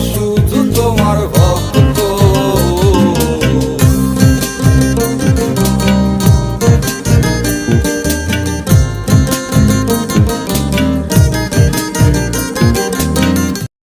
তুমি